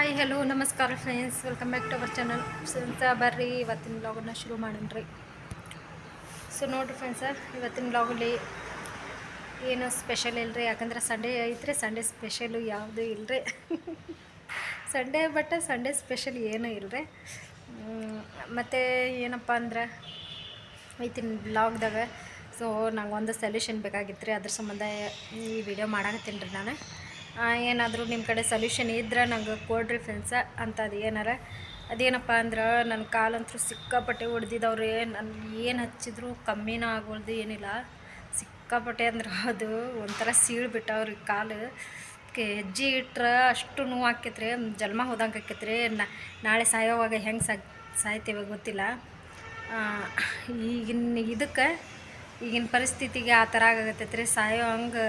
Hi hello ನಮಸ್ಕಾರ friends welcome back to our channel ಅಂತ ಬರ್ರಿ, ಇವತ್ತಿನ ಬ್ಲಾಗನ್ನು ಶುರು ಮಾಡೋಣ್ರಿ. ಸೊ ನೋಡಿರಿ ಫ್ರೆಂಡ್ಸ ಇವತ್ತಿನ ಬ್ಲಾಗಲ್ಲಿ ಏನು ಸ್ಪೆಷಲ್ ಇಲ್ಲರಿ ಯಾಕಂದ್ರೆ ಸಂಡೇ ಐತ್ರಿ ಸಂಡೇ ಸ್ಪೆಷಲು ಯಾವುದೂ ಇಲ್ಲರಿ ಸಂಡೇ ಬಟ್ ಸಂಡೇ ಸ್ಪೆಷಲ್ ಏನೂ ಇಲ್ಲರಿ ಮತ್ತು ಏನಪ್ಪ ಅಂದ್ರೆ ಇವತ್ತಿನ ಬ್ಲಾಗ್ದಾಗ ಸೊ ನಂಗೆ ಒಂದು ಸೊಲ್ಯೂಷನ್ ಬೇಕಾಗಿತ್ತು ರೀ ಅದ್ರ ಸಂಬಂಧ ಈ ವಿಡಿಯೋ ಮಾಡಾಕತ್ತೀನಿ ರೀ ನಾನು. ಏನಾದರೂ ನಿಮ್ಮ ಕಡೆ ಸೊಲ್ಯೂಷನ್ ಇದ್ರೆ ನಂಗೆ ಕೊಡ್ರಿ ಫ್ರೆಂಡ್ಸ ಅಂಥದ್ದು ಏನಾರ. ಅದೇನಪ್ಪ ಅಂದ್ರೆ ನನ್ನ ಕಾಲಂತರೂ ಸಿಕ್ಕಾಪಟ್ಟೆ ಹೊಡೆದಿದ್ದವ್ರು ನಾನು ಏನು ಹಚ್ಚಿದ್ರು ಕಮ್ಮಿನ ಆಗೋಲ್ದು ಏನಿಲ್ಲ. ಸಿಕ್ಕಾಪಟ್ಟೆ ಅಂದ್ರೆ ಅದು ಒಂಥರ ಸೀಳ್ಬಿಟ್ಟವ್ರಿ ಕಾಲು. ಹೆಜ್ಜೆ ಇಟ್ರೆ ಅಷ್ಟು ನೋವು ಆಕೈತ್ರಿ ಜನ್ಮ ಹೋದಂಗೆ ಆಕೈತ್ರಿ. ನಾಳೆ ಸಾಯೋವಾಗ ಹೆಂಗೆ ಸಾ ಸಾಯ್ತೇವೆ ಗೊತ್ತಿಲ್ಲ. ಈಗಿನ, ಇದಕ್ಕೆ ಈಗಿನ ಪರಿಸ್ಥಿತಿಗೆ ಆ ಥರ ಆಗತ್ತೈತ್ರಿ ಸಾಯೋ ಹಂಗೆ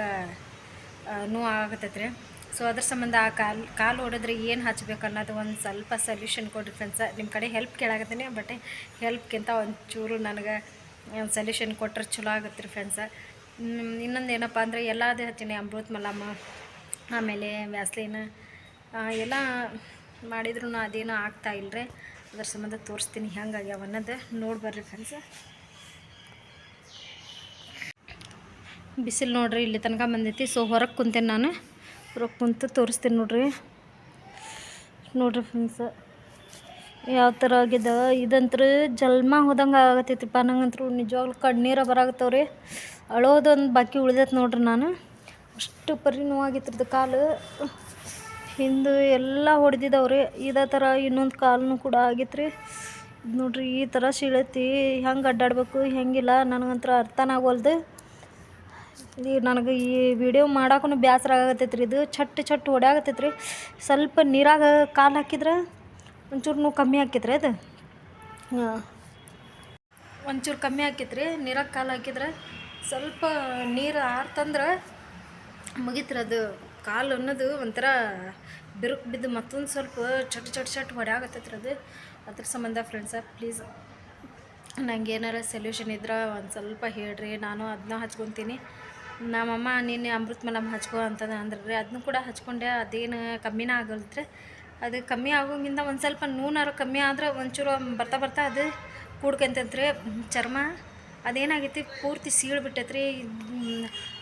ನೋವು ಆಗತ್ತೈತೆ ರೀ ಸೊ ಅದ್ರ ಸಂಬಂಧ ಆ ಕಾಲು ಕಾಲು ಹೊಡೆದ್ರೆ ಏನು ಹಚ್ಬೇಕು ಅನ್ನೋದು ಒಂದು ಸ್ವಲ್ಪ ಸೊಲ್ಯೂಷನ್ ಕೊಡ್ರಿ ಫ್ರೆಂಡ್ಸ ನಿಮ್ಮ ಕಡೆ ಹೆಲ್ಪ್ ಕೇಳಾಕತ್ತೀನಿ ಬಟ್ ಹೆಲ್ಪ್ಗಿಂತ ಒಂಚೂರು ನನಗೆ ಒಂದು ಸೊಲ್ಯೂಷನ್ ಕೊಟ್ರೆ ಚಲೋ ಆಗುತ್ತೆ ರೀ ಫ್ರೆಂಡ್ಸ ಇನ್ನೊಂದು ಏನಪ್ಪ ಅಂದರೆ ಎಲ್ಲದೇ ಹಚ್ಚೀನಿ ಅಮೃತ, ಮಲಮ್ಮ, ಆಮೇಲೆ ವ್ಯಾಸ್ಲೀನ ಎಲ್ಲ ಮಾಡಿದ್ರು ಅದೇನೂ ಆಗ್ತಾ ಇಲ್ಲರಿ ಅದ್ರ ಸಂಬಂಧ ತೋರಿಸ್ತೀನಿ ಹೆಂಗಾಗ್ಯಾವ ಅನ್ನೋದು ನೋಡಿ ಬರ್ರಿ ಫ್ರೆಂಡ್ಸ ಬಿಸಿಲು ನೋಡ್ರಿ, ಇಲ್ಲಿ ತನಕ ಬಂದೈತಿ. ಸೊ ಹೊರಗೆ ಕುಂತೇನೆ ನಾನು. ಹೊರಗೆ ಕುಂತು ತೋರಿಸ್ತೀನಿ ನೋಡ್ರಿ. ನೋಡ್ರಿ ಫ್ರೆಂಡ್ಸ್ ಯಾವ ಥರ ಆಗಿದೆ? ಇದಂತ್ರ ಜಲ್ಮ ಹೋದಂಗೆ ಆಗತ್ತೈತಿಪ್ಪ. ನಂಗಂತೂ ನಿಜವಾಗ್ಲೂ ಕಣ್ಣೀರ ಬರಾಗತ್ತವ್ರಿ ಅಳೋದೊಂದು ಬಾಕಿ ಉಳಿದೈತೆ ನೋಡ್ರಿ ನಾನು. ಅಷ್ಟು ಪರಿ ನೋವಾಗಿತ್ತು ಕಾಲು. ಹಿಂದೆ ಎಲ್ಲ ಹೊಡೆದಿದ್ದವ್ರಿ ಇದೇ ಥರ ಇನ್ನೊಂದು ಕಾಲೂ ಕೂಡ ಆಗಿತ್ತು ನೋಡ್ರಿ, ಈ ಥರ ಸೀಳೈತಿ ಹೆಂಗೆ ಅಡ್ಡಾಡ್ಬೇಕು, ಹೆಂಗಿಲ್ಲ ನನಗಂತರ ಅರ್ಥನ ಆಗೋಲ್ದು. ನನಗೆ ಈ ವಿಡಿಯೋ ಮಾಡೋಕ್ಕೂ ಬೇಸರ ಆಗತ್ತೈತೆ ರೀ ಇದು ಚಟ್ ಚಟ್ ಹೊಡ್ಯಾಗತ್ತೈತೆ ರೀ ಸ್ವಲ್ಪ ನೀರಾಗ ಕಾಲು ಹಾಕಿದ್ರೆ ಒಂಚೂರು ಕಮ್ಮಿ ಆಕೈತ್ರಿ ಅದು. ಒಂಚೂರು ಕಮ್ಮಿ ಆಕೈತ್ರಿ, ನೀರಾಗ ಕಾಲು ಹಾಕಿದ್ರೆ ಸ್ವಲ್ಪ ನೀರು ಆರ್ತಂದ್ರೆ ಮುಗಿತ್ರ ಅದು ಕಾಲು ಅನ್ನೋದು ಒಂಥರ ಬಿರುಕು ಬಿದ್ದು ಮತ್ತೊಂದು ಸ್ವಲ್ಪ ಚಟ್ ಚಟ್ ಚಟ್ ಹೊಡ್ಯಾಗತ್ತೈತ್ರಿ ಅದು. ಅದ್ರ ಸಂಬಂಧ ಫ್ರೆಂಡ್ಸ ಪ್ಲೀಸ್ ನಂಗೆ ಏನಾರ ಸೊಲ್ಯೂಷನ್ ಇದ್ರೆ ಒಂದು ಸ್ವಲ್ಪ ಹೇಳ್ರಿ, ನಾನು ಅದನ್ನ ಹಚ್ಕೊತೀನಿ. ನಮ್ಮಮ್ಮ ನೀನು ಅಮೃತ ಮಲಮ್ ಹಚ್ಕೊ ಅಂತಂದು ಅಂದ್ರೆ ರೀ ಅದನ್ನು ಕೂಡ ಹಚ್ಕೊಂಡೆ, ಅದೇನು ಕಮ್ಮಿನೇ ಆಗಲ್ತ್ರಿ. ಅದು ಕಮ್ಮಿ ಆಗೋಂಗಿಂತ ಒಂದು ಸ್ವಲ್ಪ ನೂನಾರು ಕಮ್ಮಿ ಆದ್ರೆ ಒಂಚೂರು ಬರ್ತಾ ಬರ್ತಾ ಅದು ಕೂಡ್ಕೊಂತಂತ್ರಿ. ಚರ್ಮ, ಅದೇನಾಗೈತಿ, ಪೂರ್ತಿ ಸೀಳು ಬಿಟ್ಟೈತ್ರಿ.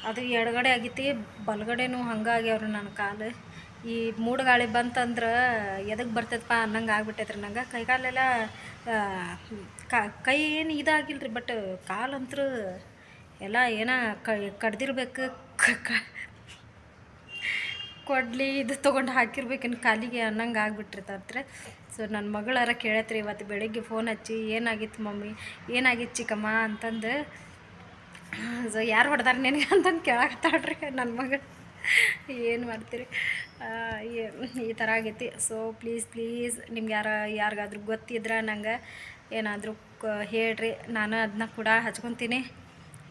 ಅದು ಎಡಗಡೆ ಆಗೈತಿ, ಬಲಗಡೆನೂ ಹಂಗಾಗ್ಯಾವ್ರಿ ನನ್ನ ಕಾಲು. ಈ ಮೂಡುಗಾಳಿ ಬಂತಂದ್ರೆ ಎದಕ್ಕೆ ಬರ್ತೈತಪ್ಪ ಅನ್ನಂಗೆ ಆಗ್ಬಿಟ್ಟೈತ್ರಿ ನಂಗೆ. ಕೈಕಾಲೆಲ್ಲ ಕೈ ಏನು ಇದಾಗಿಲ್ಲ ರೀ ಬಟ್ ಕಾಲಂತೂ ಎಲ್ಲ ಏನೋ ಕಡ್ದಿರ್ಬೇಕು ಕೊಡ್ಲಿ ಇದು ತೊಗೊಂಡು ಹಾಕಿರ್ಬೇಕೇನು ಕಾಲಿಗೆ ಅನ್ನಂಗೆ ಆಗ್ಬಿಟ್ಟಿರ್ತತ್ರೆ ಸೊ ನನ್ನ ಮಗಳಾರ ಕೇಳತ್ರಿ ಇವತ್ತು ಬೆಳಿಗ್ಗೆ ಫೋನ್ ಹಚ್ಚಿ, ಏನಾಗಿತ್ತು ಮಮ್ಮಿ? ಏನಾಗಿತ್ತು ಚಿಕ್ಕಮ್ಮ? ಅಂತಂದು ಸೊ ಯಾರು ಹೊಡೆದಾರ ನಿನಗೆ? ಅಂತಂದು ಕೇಳಾಕತ್ತಾಳ್ರಿ ನನ್ನ ಮಗಳು ಏನು ಮಾಡ್ತೀರಿ? ಈ ಥರ ಆಗೈತಿ. ಸೊ ಪ್ಲೀಸ್ ಪ್ಲೀಸ್ ನಿಮ್ಗೆ ಯಾರ, ಯಾರಿಗಾದ್ರೂ ಗೊತ್ತಿದ್ರೆ ನಂಗೆ ಏನಾದರೂ ಹೇಳ್ರಿ. ನಾನು ಅದನ್ನ ಕೂಡ ಹಚ್ಕೊತೀನಿ.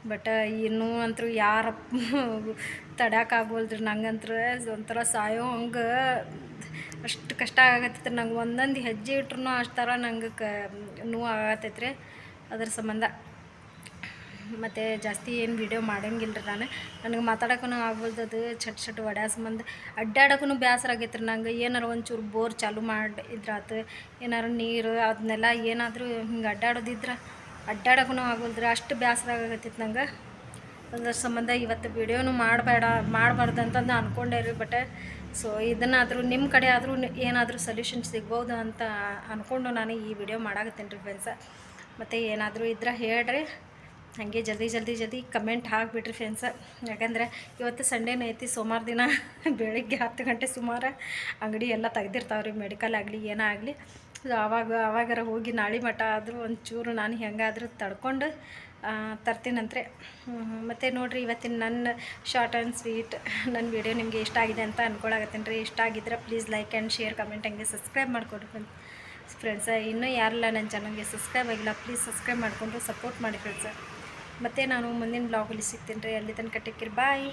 ಬಟ್, ಇನ್ನೂ ಅಂತೂ ಯಾರ ತಡ್ಯಾಕಾಗೋಲ್ದ್ರಿ ನಂಗಂತ್ರ. ಒಂಥರ ಸಾಯೋ ಹಂಗೆ. ಅಷ್ಟು ಕಷ್ಟ ಆಗತ್ತೈತ್ರಿ ನಂಗೆ ಒಂದೊಂದು ಹೆಜ್ಜೆ ಇಟ್ರು ಅಷ್ಟು ಥರ ನಂಗೆ ಕ ನೋವು ಆಗತ್ತೈತ್ರಿ ಅದ್ರ ಸಂಬಂಧ. ಮತ್ತು ಜಾಸ್ತಿ ಏನು ವೀಡಿಯೋ ಮಾಡಂಗಿಲ್ಲ ರೀ ನಾನು. ನನಗೆ ಮಾತಾಡೋಕ್ಕೂ ಆಗ್ಬೋದದು ಚಟ್ ಚಟ್ ಒಡ್ಯಾ ಸಂಬಂಧ ಅಡ್ಡಾಡೋಕ್ಕೂ ಬೇಸರ ಆಗೈತ್ರಿ ನಂಗೆ. ಏನಾರು ಒಂಚೂರು ಬೋರ್ ಚಾಲು ಮಾಡಿ ಇದ್ರಾತು ಏನಾರು ನೀರು ಅದನ್ನೆಲ್ಲ ಏನಾದರೂ ಹಿಂಗೆ ಅಡ್ಡಾಡೋದಿದ್ರೆ ಅಡ್ಡಾಡೋಕ್ಕೂ ಆಗೋಲ್ದ್ರಿ ಅಷ್ಟು ಬೇಸರ ಆಗತ್ತಿತ್ತು ನಂಗೆ. ಅದ್ರ ಸಂಬಂಧ ಇವತ್ತು ವಿಡಿಯೋನು ಮಾಡಬೇಡ, ಮಾಡಬಾರ್ದು ಅಂತಂದು ಅಂದ್ಕೊಂಡೆ ರೀ ಬಟ್ ಸೊ ಇದನ್ನಾದರೂ ನಿಮ್ಮ ಕಡೆ ಆದರೂ ಏನಾದರೂ ಸೊಲ್ಯೂಷನ್ ಸಿಗ್ಬೋದು ಅಂತ ಅಂದ್ಕೊಂಡು ನಾನು ಈ ವಿಡಿಯೋ ಮಾಡಾಕತ್ತೀನಿ ರೀ ಫ್ರೆಂಡ್ಸ ಮತ್ತು ಏನಾದರೂ ಇದ್ರೆ ಹೇಳ್ರಿ. ಹಾಗೆ ಜಲ್ದಿ ಜಲ್ದಿ ಜಲ್ದಿ ಕಮೆಂಟ್ ಹಾಕಿಬಿಟ್ರಿ ಫ್ರೆಂಡ್ಸ ಯಾಕಂದರೆ ಇವತ್ತು ಸಂಡೇನ ಐತಿ ಸೋಮವಾರ ದಿನ. ಬೆಳಿಗ್ಗೆ ಹತ್ತು ಗಂಟೆ ಸುಮಾರು ಅಂಗಡಿ ಎಲ್ಲ ತೆಗ್ದಿರ್ತಾವೆ ರೀ ಮೆಡಿಕಲ್ ಆಗಲಿ, ಏನೇ ಆಗಲಿ. ಆವಾಗ ಆವಾಗಾರ ಹೋಗಿ ನಾಳೆ ಮಠ ಆದರೂ ಒಂಚೂರು ನಾನು ಹೆಂಗಾದರೂ ತಡ್ಕೊಂಡು ತರ್ತೀನಂತ್ರೆ ಮತ್ತು ನೋಡಿರಿ ಇವತ್ತಿನ ನನ್ನ ಶಾರ್ಟ್ ಆ್ಯಂಡ್ ಸ್ವೀಟ್ ನನ್ನ ವಿಡಿಯೋ ನಿಮಗೆ ಇಷ್ಟ ಆಗಿದೆ ಅಂತ ಅಂದ್ಕೊಳಕತ್ತೀನಿ ರೀ. ಇಷ್ಟ ಆಗಿದ್ರೆ please like and share comment ಹಂಗೆ ಸಬ್ಸ್ಕ್ರೈಬ್ ಮಾಡಿಕೊಡ್ರಿ ಫ್ರೆಂಡ್ಸ ಇನ್ನೂ ಯಾರಿಲ್ಲ ನನ್ನ ಚಾನಲ್ಗೆ ಸಬ್ಸ್ಕ್ರೈಬ್ ಆಗಿಲ್ಲ ಪ್ಲೀಸ್ ಸಬ್ಸ್ಕ್ರೈಬ್ ಮಾಡಿಕೊಂಡು ಸಪೋರ್ಟ್ ಮಾಡಿ ಫ್ರೆಂಡ್ಸ ಮತ್ತು ನಾನು ಮುಂದಿನ ಬ್ಲಾಗಲ್ಲಿ ಸಿಗ್ತೀನಿ ರೀ. ಅಲ್ಲಿ ತನಕ ಟಿಕ್ಕಿರಿ ಬಾಯ್